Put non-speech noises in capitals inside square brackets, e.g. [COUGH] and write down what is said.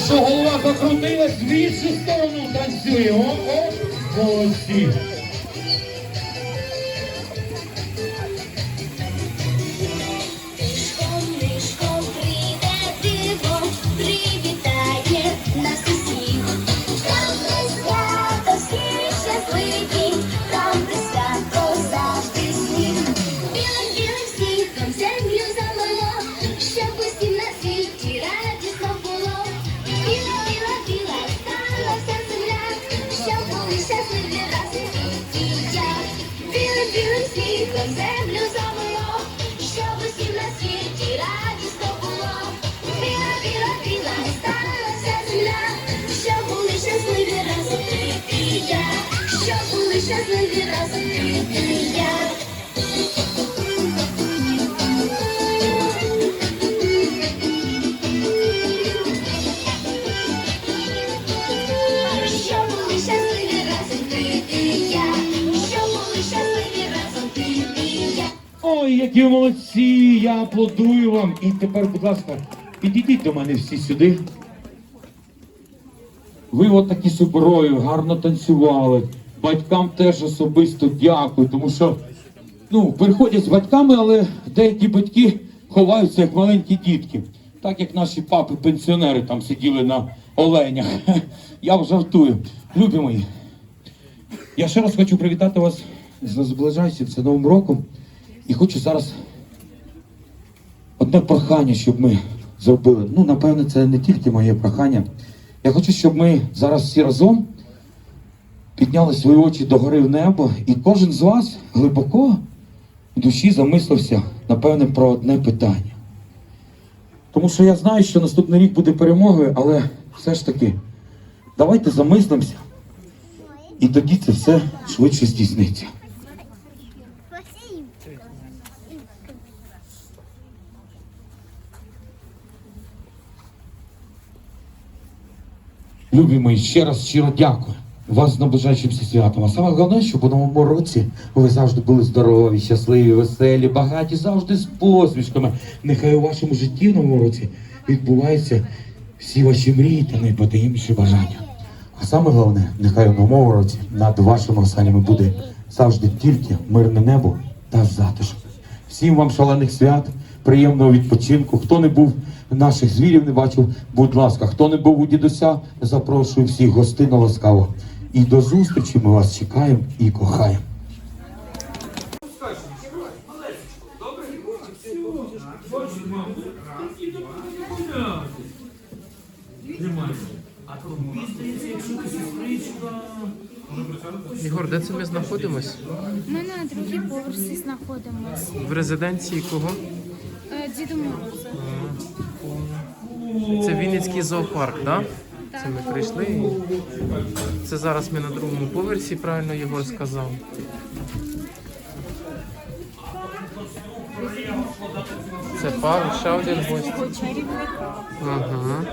Якщо голова закрутилась, в іншу сторону танцюємо. О, молодці. Щасливі разом ти і я. Білим, білим снігом землю замело, Ой, які ви молодці! Я аплодую вам. І тепер, будь ласка, підійдіть до мене всі сюди. Ви от такі суперові, гарно танцювали. Батькам теж особисто дякую, тому що ну, приходять з батьками, але деякі батьки ховаються як маленькі дітки. Так як наші папи-пенсіонери там сиділи на оленях. [LAUGHS] Я жартую. Любі мої, я ще раз хочу привітати вас з наближаючимся Новим роком. І хочу зараз одне прохання, щоб ми зробили. Ну, напевне, це не тільки моє прохання. Я хочу, щоб ми зараз всі разом підняли свої очі догори в небо, і кожен з вас глибоко в душі замислився, напевне, про одне питання. Тому що я знаю, що наступний рік буде перемогою, але все ж таки, давайте замислимося, і тоді це все швидше здійсниться. Любі мої, ще раз щиро дякую. Вас з наближаючимся святом. А саме головне, щоб у новому році ви завжди були здорові, щасливі, веселі, багаті, завжди з посмішками. Нехай у вашому житті в новому році відбуваються всі ваші мрії та найпотаємніші бажання. А саме головне, нехай у новому році над вашими останніми буде завжди тільки мирне небо та затишок. Всім вам шалених свят, приємного відпочинку. Хто не був наших звірів, не бачив, будь ласка, хто не був у дідуся, запрошую всіх гостинно ласкаво. І до зустрічі ми вас чекаємо і кохаємо. Ігор, де це ми знаходимось? Ми на другій поверсі знаходимося. В резиденції кого? Е, Діду Мороза. Це Вінницький зоопарк, так? Да? Це ми прийшли. Це зараз ми на другому поверсі, правильно Єгор сказав. Це Павло, ще один гость. Ага.